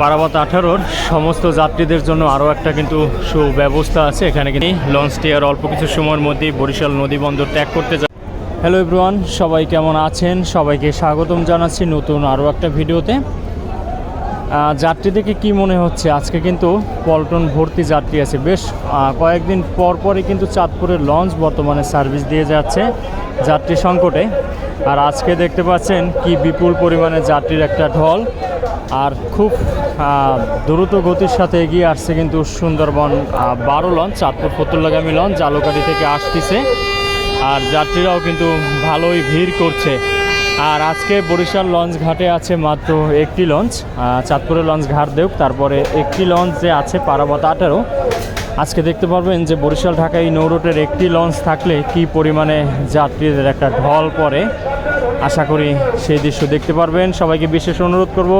পারাবত আঠারোর সমস্ত যাত্রীদের জন্য আরও একটা কিন্তু সুব্যবস্থা আছে। এখানে কিন্তু লঞ্চটি আর অল্প কিছু সময়ের মধ্যেই বরিশাল নদী বন্দর ত্যাগ করতে যায় হ্যালো এভরিওয়ান সবাই কেমন আছেন? সবাইকে স্বাগতম জানাচ্ছি নতুন আরও একটা ভিডিওতে। আহ, যাত্রী দেখে কি মনে হচ্ছে? আজকে কিন্তু পল্টন ভর্তি যাত্রী আছে। বেশ কয়েকদিন পর পরই কিন্তু চাঁদপুরের লঞ্চ বর্তমানে সার্ভিস দিয়ে যাচ্ছে যাত্রী সংকটে। আর আজকে দেখতে পাচ্ছেন কি বিপুল পরিমাণে যাত্রীর একটা ঢল। আর খুব দ্রুত গতির সাথে এগিয়ে আসছে কিন্তু সুন্দরবন বারো লঞ্চ, চাঁদপুর ফতুল্লাগামী লঞ্চ, জালুকাটি থেকে আসতেছে। আর যাত্রীরাও কিন্তু ভালোই ভিড় করছে। আর আজকে বরিশাল লঞ্চ ঘাটে আছে মাত্র একটি লঞ্চ চাঁদপুরের লঞ্চ ঘাট দেউক, তারপরে একটি লঞ্চ যে আছে পারাবত আঠারো আজকে দেখতে পারবেন যে বরিশাল ঢাকা এই নৌরোটের একটি লঞ্চ থাকলে কি পরিমাণে যাত্রীদের একটা ঢল পড়ে। আশা করি সেই দৃশ্য দেখতে পারবেন। সবাইকে বিশেষ অনুরোধ করব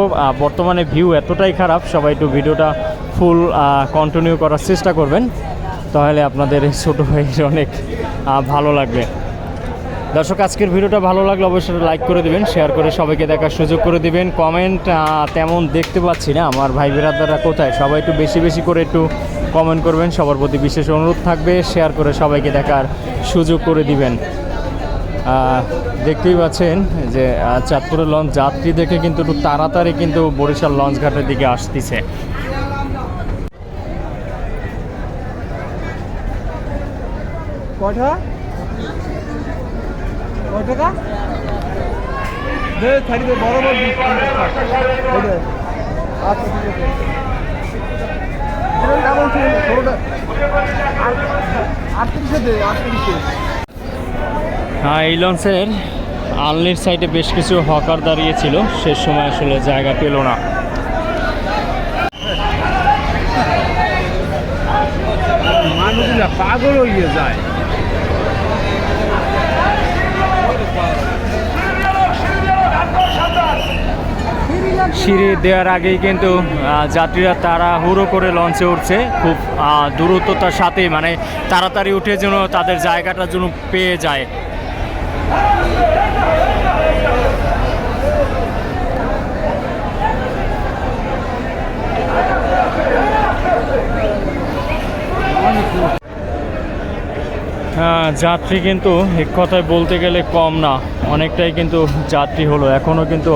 বর্তমানে ভিউ এতটাই খারাপ, সবাই একটু ভিডিওটা ফুল কন্টিনিউ করার চেষ্টা করবেন। তাহলে আপনাদের ছোটো ভাইয়ের অনেক ভালো লাগবে। দর্শক, আজকের ভিডিওটা ভালো লাগলে অবশ্যই লাইক করে দিবেন শেয়ার করে সবাইকে দেখার সুযোগ করে দিবেন। কমেন্ট তেমন দেখতে পাচ্ছি না। আমার ভাই বেরাদাররা কোথায়? সবাই একটু বেশি বেশি করে একটু কমেন্ট করবেন। সবার প্রতি বিশেষ অনুরোধ থাকবে শেয়ার করে সবাইকে দেখার সুযোগ করে দিবেন। দেখতেই পাচ্ছেন যে চাঁদপুরের লঞ্চ যাত্রী দেখে কিন্তু একটু তাড়াতাড়ি কিন্তু বরিশাল লঞ্চ ঘাটের দিকে আসতেছে। আচ্ছা আটত্রিশে দে, আটত্রিশে। এই লঞ্চের আলনির সাইডে বেশ কিছু হকার দাঁড়িয়েছিল। সে সময় আসলে জায়গা পেল না। মানুষগুলা পাগল হয়ে যায়। সিঁড়ি দেওয়ার আগেই কিন্তু যাত্রীরা তারা হুড়ো করে লঞ্চে উঠছে। খুব দ্রুততার সাথে মানে তাড়াতাড়ি উঠে যেন তাদের জায়গাটা যেন পেয়ে যায় হ্যাঁ যাত্রী কিন্তু এক কথায় বলতে গেলে কম না। অনেকটাই কিন্তু যাত্রী হলো। এখনও কিন্তু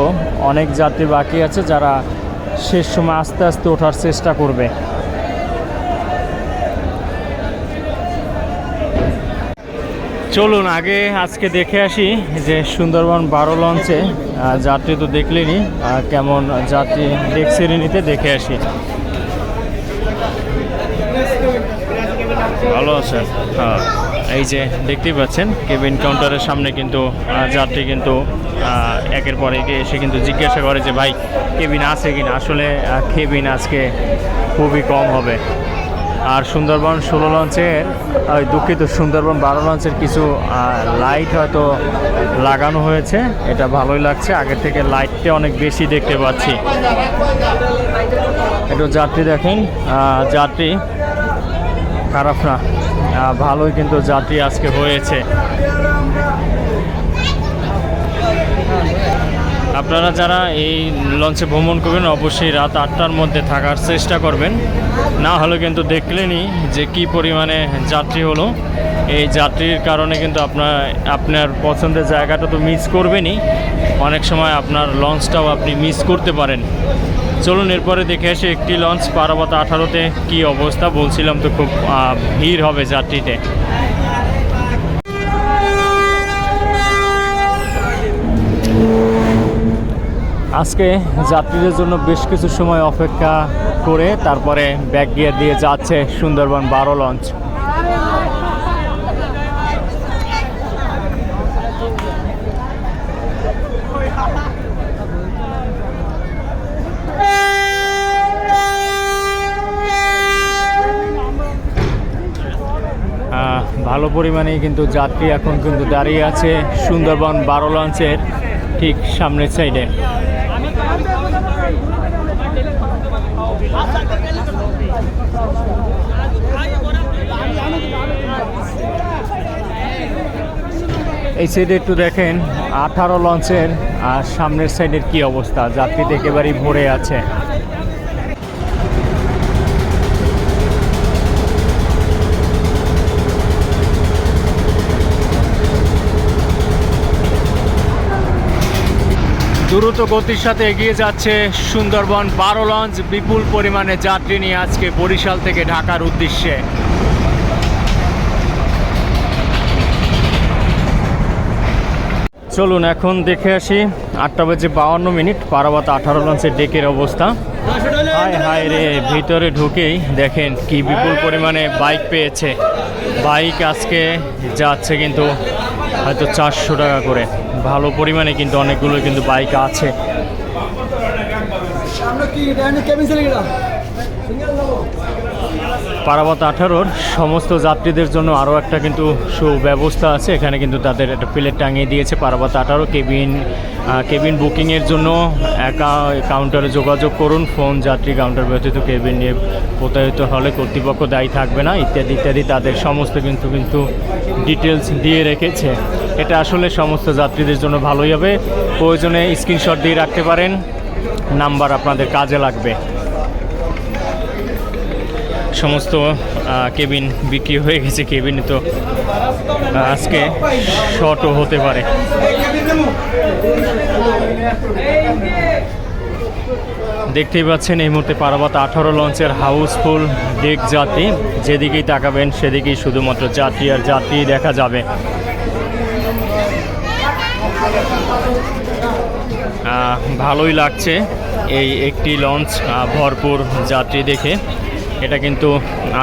অনেক যাত্রী বাকি আছে যারা শেষ সময় আস্তে আস্তে ওঠার চেষ্টা করবে। চলুন, আগে আজকে দেখে আসি যে সুন্দরবন বারো লঞ্চে যাত্রী তো দেখলেনি কেমন যাত্রী ডেক শ্রেণীতে দেখে আসি। ভালো আছেন হ্যাঁ। এই যে দেখতেই পাচ্ছেন কেবিন কাউন্টারের সামনে কিন্তু যাত্রী কিন্তু একের পর একে এসে কিন্তু জিজ্ঞাসা করে যে, ভাই কেবিন আছে কি না আসলে কেবিন আজকে খুবই কম হবে। আর সুন্দরবন ষোলো লঞ্চের ওই দুঃখিত সুন্দরবন বারো লঞ্চের কিছু লাইট হয়তো লাগানো হয়েছে। এটা ভালোই লাগছে। আগের থেকে লাইটটা অনেক বেশি দেখতে পাচ্ছি। একটু যাত্রী দেখেন। যাত্রী, খারাপ না। ভালোই কিন্তু যাত্রী আজকে হয়েছে। আপনারা যারা এই লঞ্চে ভ্রমণ করবেন, অবশ্যই রাত আটটার মধ্যে থাকার চেষ্টা করবেন। না হলে কিন্তু দেখলেনই যে কি পরিমাণে যাত্রী হলো। এই যাত্রীর কারণে কিন্তু আপনার আপনার পছন্দের জায়গাটা তো মিস করবেনই। অনেক সময় আপনার লঞ্চটাও আপনি মিস করতে পারেন। চলুন এরপরে দেখে আসি একটি লঞ্চ পারাবত আঠারোতে কি অবস্থা। বলছিলাম তো খুব ভিড় হবে যাত্রীতে। আজকে যাত্রীদের জন্য বেশ কিছু সময় অপেক্ষা করে তারপরে ব্যাগ গিয়ার দিয়ে যাচ্ছে সুন্দরবন বারো লঞ্চ। ভালো পরিমাণেই কিন্তু যাত্রী এখন কিন্তু দাঁড়িয়ে আছে। সুন্দরবন বারো লঞ্চের ঠিক সামনের সাইডে। এই সাইডে একটু দেখেন, আঠারো লঞ্চের আর সামনের সাইডের কি অবস্থা? যাত্রীতে একেবারেই ভরে আছে। দ্রুত গতির সাথে এগিয়ে যাচ্ছে সুন্দরবন বারো লঞ্চ, বিপুল পরিমাণে যাত্রী নিয়ে আজকে বরিশাল থেকে ঢাকার উদ্দেশ্যে। চলুন এখন দেখে আসি, আটটা বাজে বাউন্ন মিনিট, পারাবাত আঠারো লঞ্চের ডেকের অবস্থা। হায় হায় রে, ভিতরে ঢুকেই দেখেন কি বিপুল পরিমাণে বাইক পেয়েছে। বাইক আজকে যাচ্ছে কিন্তু হয়তো চারশো টাকা করে। ভালো পরিমাণে কিন্তু অনেকগুলো কিন্তু বাইক আছে আমরা কি কেবিন চলে গেলাম সিঙ্গেল যাব পারাবত আঠারোর সমস্ত যাত্রীদের জন্য আরও একটা কিন্তু সুব্যবস্থা আছে। এখানে কিন্তু তাদের একটা প্লেট টাঙিয়ে দিয়েছে পারাবত আঠারো। কেবিন কেবিন বুকিংয়ের জন্য একা কাউন্টারে যোগাযোগ করুন। ফোন, যাত্রী, কাউন্টার ব্যতীত কেবিন নিয়ে প্রতারিত হলে কর্তৃপক্ষ দায়ী থাকবে না। ইত্যাদি ইত্যাদি তাদের সমস্ত কিন্তু কিন্তু ডিটেলস দিয়ে রেখেছে। এটা আসলে সমস্ত যাত্রীদের জন্য ভালোই হবে। প্রয়োজনে স্ক্রিনশট দিয়ে রাখতে পারেন। নাম্বার আপনাদের কাজে লাগবে। সমস্ত কেবিন বিক্রি হয়ে গেছে, কেবিন তো আজকে শর্টও হতে পারে। দেখতেই পাচ্ছেন এই মুহূর্তে পারাবাত আঠারো লঞ্চের হাউসফুল ডেক যাত্রী যেদিকেই তাকাবেন সেদিকেই শুধুমাত্র যাত্রী আর যাত্রী দেখা যাবে। ভালোই লাগছে এই একটি লঞ্চ ভরপুর যাত্রী দেখে। এটা কিন্তু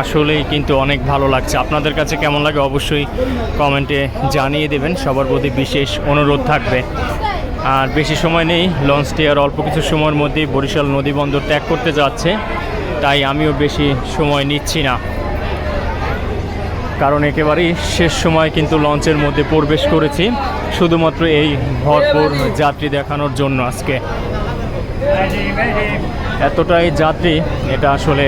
আসলেই কিন্তু অনেক ভালো লাগছে। আপনাদের কাছে কেমন লাগে অবশ্যই কমেন্টে জানিয়ে দেবেন। সবার প্রতি বিশেষ অনুরোধ থাকবে। আর বেশি সময় নেই লঞ্চটি আর অল্প কিছু সময়ের মধ্যেই বরিশাল নদী বন্দর ত্যাগ করতে যাচ্ছে। তাই আমিও বেশি সময় নিচ্ছি না। কারণ একেবারেই শেষ সময় কিন্তু লঞ্চের মধ্যে প্রবেশ করেছি। শুধুমাত্র এই ভরপুর যাত্রী দেখানোর জন্য আজকে। এতটাই যাত্রী, এটা আসলে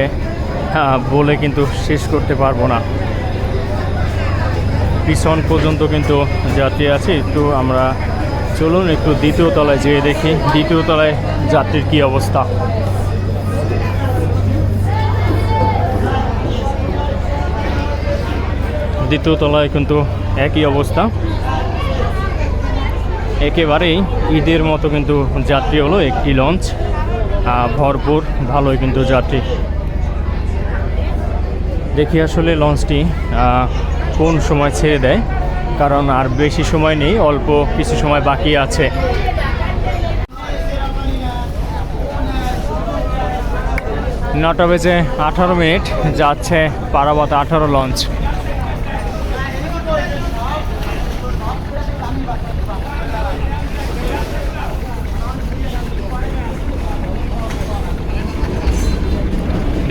বলে কিন্তু শেষ করতে পারব না। পিছন পর্যন্ত কিন্তু যাত্রী আছে। একটু আমরা চলুন, একটু দ্বিতীয় তলায় যেয়ে দেখি, দ্বিতীয় তলায় যাত্রীর কি অবস্থা। দ্বিতীয় তলায় কিন্তু একই অবস্থা। একেবারেই ঈদের মতো কিন্তু যাত্রী হলো একটি লঞ্চ। ভরপুর, ভালোই কিন্তু যাত্রী। দেখি আসলে লঞ্চটি কোন সময় ছেড়ে দেয়, কারণ আর বেশি সময় নেই, অল্প কিছু সময় বাকি আছে। নটা বেজে আঠারো মিনিট, যাচ্ছে পারাবত আঠারো লঞ্চ।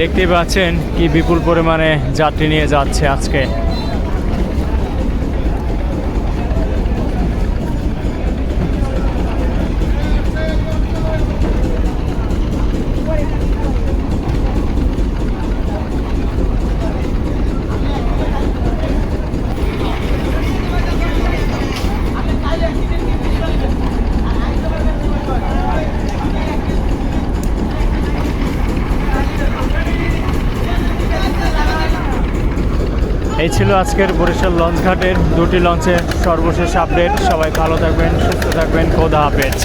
দেখতেই পাচ্ছেন কি বিপুল পরিমাণে যাত্রী নিয়ে যাচ্ছে আজকে। এই ছিল আজকের বরিশাল লঞ্চ ঘাটের দুটি লঞ্চের সর্বশেষ আপডেট সবাই ভালো থাকবেন, সুস্থ থাকবেন। খোদা হাফেজ।